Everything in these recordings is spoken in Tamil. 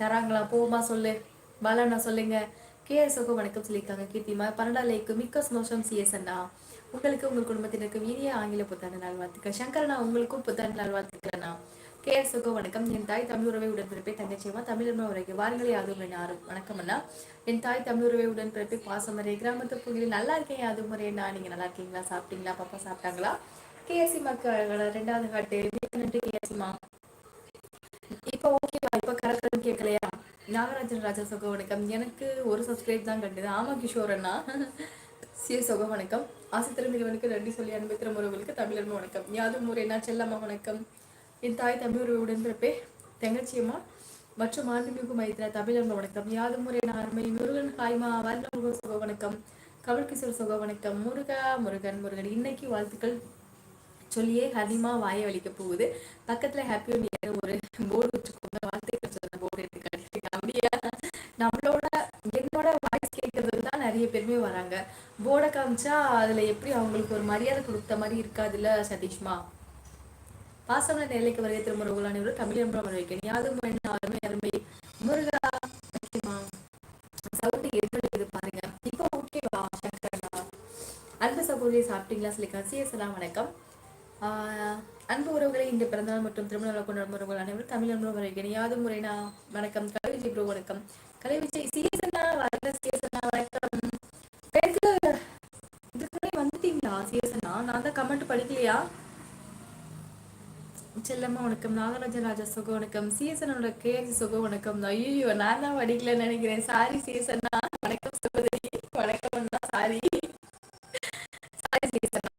தராங்களா? போமா சொல்லு. பாலாண்ணா சொல்லுங்க. கேஎஸ்ஓக்கு வணக்கம் சொல்லியிருக்காங்க. கீர்த்திமா பன்னெண்டாலைக்கு மிக்க சந்தோஷம் சிஎஸ் அண்ணா. உங்களுக்கு உங்கள் குடும்பத்தினருக்கு இனிய ஆங்கில புத்தாண்டு நாள் வாழ்த்துக்கள் சங்கரண்ணா உங்களுக்கும் புத்தாண்டு நாள் வாழ்த்துக்கள்ண்ணா கேஎஸ்ஓக்கு வணக்கம். என் தாய் தமிழ் உறவை உடன்பிறப்பை தங்கச்சியமா தமிழ் உரைக்கு வாருங்களே யாதும் யாரும் வணக்கம் அண்ணா. என் தாய் தமிழ் உறவை உடன்பிறப்பை பாசமறை கிராமத்து புகில் நல்லா இருக்கேன் யாதும் முறையண்ணா நீங்க நல்லா இருக்கீங்களா? சாப்பிட்டீங்களா? பாப்பா சாப்பிட்டாங்களா? கேஎஸ்சி மக்கள் ரெண்டாவது காட்டு. நன்றி கேஎஸ்சிமா இப்போ ஓகே. கேட்கலையா நாகராஜன் ராஜா சொக வணக்கம். எனக்கு ஒரு சப்ஸ்கிரைப் தான் கண்டுது. ஆமா கிஷோர் அண்ணா. சிஎஸ் சொக வணக்கம். ஆசை திறமைகளுக்கு நன்றி சொல்லி அன்பு உறவுகளுக்கு தமிழர் வணக்கம். யாதும் ஊர் என்ன செல்லம்மா வணக்கம். என் தாய் தமிழ் உடன்பிறப்பே தங்கச்சியம்மா மற்றும் ஆன்மீக மைத்திர தமிழர் வணக்கம். யாதும் ஊர் முறை அருமை முருகன் ஹாய்மா வர்ண சுக வணக்கம். கமல்கிஷோர் சுக வணக்கம். முருகா முருகன் முருகன். இன்னைக்கு வாழ்த்துக்கள் சொல்லியே ஹனிமா வாய வலிக்க போகுது. பக்கத்துல ஹாப்பி நியூ ஒரு போர்டு வச்சுக்கோ வராங்க. போர்டை காமிச்சா அதில் எப்படி அவங்களுக்கு ஒரு மரியாதை கொடுத்த மாதிரி இருக்காதுல்ல சதீஷ்மா? பாசம நிலைக்கு வருகை திருமுருகல் அனைவரும் தமிழ் என்பவர் வைக்கணும் யாதும் அருமை அருமை. முருகா சவுண்டு எப்படி பாருங்க. இப்போ ஓகேவா சங்கரா? அன்பு சகோதரி சாப்பிட்டீங்களா சொல்லி சிஎஸ் வணக்கம். அன்பு உறவுகளை இந்த பிறந்தநாள் மற்றும் திருமண கொண்டாடும் உறவுகள் அனைவரும் தமிழ் அன்பு வரவேற்கிறேன் யாது முறைனா வணக்கம். கலை விஜய் ப்ரோ வணக்கம் கலை விஜய் சீசனா வரல சீசனா வணக்கம். கமெண்ட் படிக்கலையா? செல்லம்மா வணக்கம். நாகராஜன் ராஜா சுகம் வணக்கம். சீசனோட கேஎஸ்சி சுகம் வணக்கம். ஐயோ நான் தான் படிக்கலன்னு நினைக்கிறேன். சாரி சீசனா வணக்கம் சகோதரி. வணக்கம் சாரி. சாரி சீசனா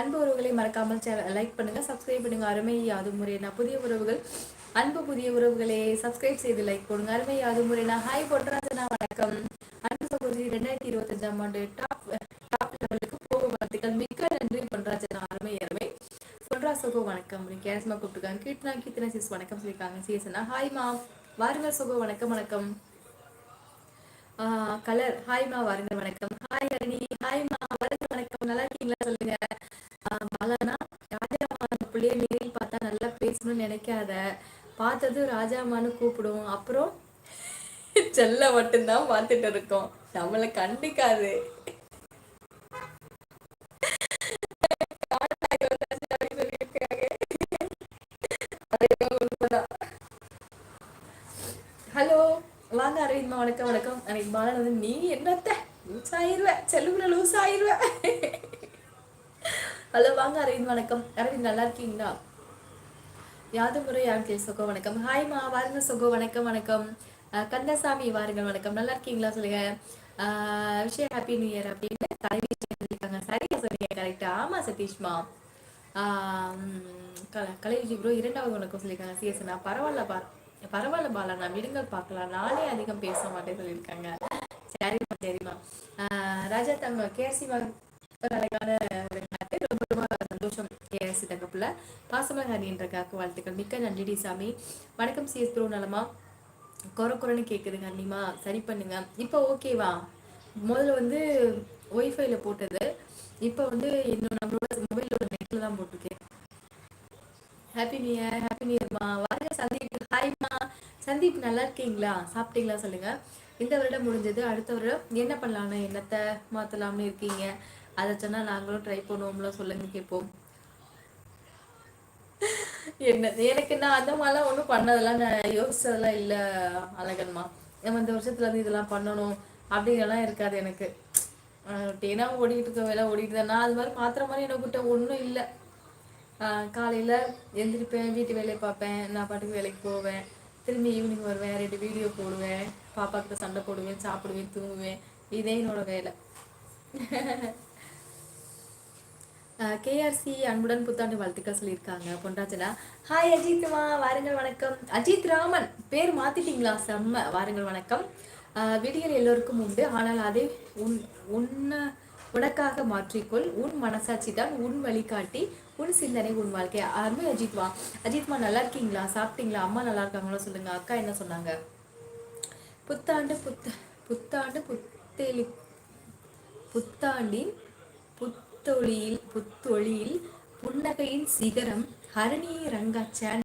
அன்பு உறவுகளை மறக்காமல் லைக் பண்ணுங்க. சப்ஸ்கிரைப் பண்ணுங்க. அருமை யாது முறைனா புதிய உறவுகள் அன்பு புதிய உறவுகளை சப்ஸ்கிரைப் செய்து லைக் போடுங்க. அருமை யாது முறைனா ஹாய் பொட்ராஜனா வணக்கம். அன்பு சகோதரி ரெண்டாயிரத்தி இருபத்தஞ்சாம் ஆண்டு டாப் டாப் லெவலுக்கு போக வாழ்த்துக்கள். மிக்க நன்றி பொன்ராஜனா. அருமை அருமை. பொன்ரா சுகோ வணக்கம். கேரஸ்மா கூப்பிட்டுருக்காங்க. கீர்த்தனா கீர்த்தனா சிஸ் வணக்கம் சொல்லியிருக்காங்க. சிஎஸ்னா ஹாய் மா வாருங்கள் சுகோ வணக்கம் வணக்கம். கலர். ஹாய் மா வாருங்கள் வணக்கம். ஹாய் ஹரிணி ஹாய் மா வாருங்கள் வணக்கம். நல்லா இருக்கீங்களா? சொல்லுங்க. பாலானா ராஜாமான பிள்ளைய நேரில் பார்த்தா நல்லா பேசணும்னு நினைக்காத. பார்த்ததும் ராஜாமான்னு கூப்பிடும். அப்புறம் செல்ல மட்டும்தான் பார்த்துட்டு இருக்கோம். நம்மளை கண்டிக்காது. ஹலோ வாங்க அரவிந்த்மா வணக்கம் வணக்கம். அன்னைக்கு மாலன் வந்து நீ என்னத்த? லூஸ் ஆயிருவ செல்லுக்குள்ள லூஸ் ஆயிருவ ஹலோ வாங்க அரவிந்த் வணக்கம். அரவிந்த் நல்லா இருக்கீங்களா? யாது முறை யாழ்கே சொகோ வணக்கம். ஹாய்மா வாருங்க சொகோ வணக்கம் வணக்கம். கந்தசாமி வாருங்கள் வணக்கம். நல்லா இருக்கீங்களா சொல்லுங்க? விஷயம் ஹாப்பி நியூ இயர் அப்படின்னு தலைவி சொல்லியிருக்காங்க. சரியா சொல்லுங்க கரெக்டா ஆமா சதீஷ்மா. கலைவிஜி ப்ரோ இரண்டாவது வணக்கம் சொல்லியிருக்காங்க. சிஎஸ்னா பரவாயில்ல பார் பரவாயில்ல பாலா. நான் விடுங்கள் பார்க்கலாம். நானே அதிகம் பேச மாட்டேன் சொல்லியிருக்காங்க. சரிம்மா சரிம்மா. ராஜா தங்க கேசி அழகான ரொம்ப ரொம்ப சந்தோஷம். கேஎஸ் தகப்புல. பாசமர் காக்கு வாழ்த்துக்கள். மிக்க நன்றி சாமி. வணக்கம் சிஎஸ் ப்ரோ நலமா? குறை குறைன்னு கேட்குதுங்க அண்ணிமா. சரி பண்ணுங்க. இப்போ ஓகேவா முதல்ல வந்து ஒய்ஃபைல போட்டது. இப்போ வந்து என்னோட நம்மளோட மொபைலோட நெட்டில் தான் போட்டிருக்கேன் happy new year happy new இயர்மா வாங்க சந்தீப். ஹாய்மா சந்தீப் நல்லா இருக்கீங்களா? சாப்பிட்டீங்களா சொல்லுங்க. இந்த வருடம் முடிஞ்சது. அடுத்த வருடம் என்ன பண்ணலாம்னு என்னத்தை மாற்றலாம்னு இருக்கீங்க? அதை சொன்னால் நாங்களும் ட்ரை பண்ணுவோம்ல சொல்லுங்க கேட்போம். என்ன எனக்கு நான் அந்த மாதிரிலாம் ஒன்றும் பண்ணதெல்லாம் நான் யோசிச்சதெல்லாம் இல்லை அழகன்மா. நம்ம இந்த வருஷத்துல இருந்து இதெல்லாம் பண்ணணும் அப்படிங்கலாம் இருக்காது எனக்கு. டேனா ஓடிக்கிட்டு இருக்க வேலை ஓடிட்டு தான் நான் அது மாதிரி மாத்திர மாதிரி எனக்கு ஒன்றும் இல்லை. காலையில் எழுந்திருப்பேன் வீட்டு வேலையை பார்ப்பேன். நான் பாட்டுக்கு வேலைக்கு போவேன். திரும்பி ஈவினிங் வருவேன் ரெண்டு வீடியோ போடுவேன். பாப்பா கிட்ட சண்டை போடுவேன் சாப்பிடுவேன் தூங்குவேன். இதே என்னோட வேலை. கேஆர்சி அன்புடன் புத்தாண்டு வாழ்த்துக்கள் சொல்லியிருக்காங்க பொன்ராஜனா ஹாய் அஜித்மா. வாருங்கள் வணக்கம். அஜித் ராமன் பேர் மாத்திட்டீங்களா? செம்ம. வாருங்கள் வணக்கம். விடியல் எல்லோருக்கும் உண்டு. ஆனால் அதை உன் உன்ன உனக்காக மாற்றிக்கொள். உன் மனசாட்சி தான் உன் வழிகாட்டி. உன் சிந்தனை உன் வாழ்க்கை. அருமை அஜித்மா. அஜித்மா நல்லா இருக்கீங்களா? சாப்பிட்டீங்களா? அம்மா நல்லா இருக்காங்களோ? சொல்லுங்க. அக்கா என்ன சொன்னாங்க? புத்தாண்டு புத்த புத்தாண்டு புத்தேலி புத்தாண்டின் புத்தொழியில் புத்தொழியில் புன்னகையின் சிகரம் ஹரணியை ரங்கா சேனல்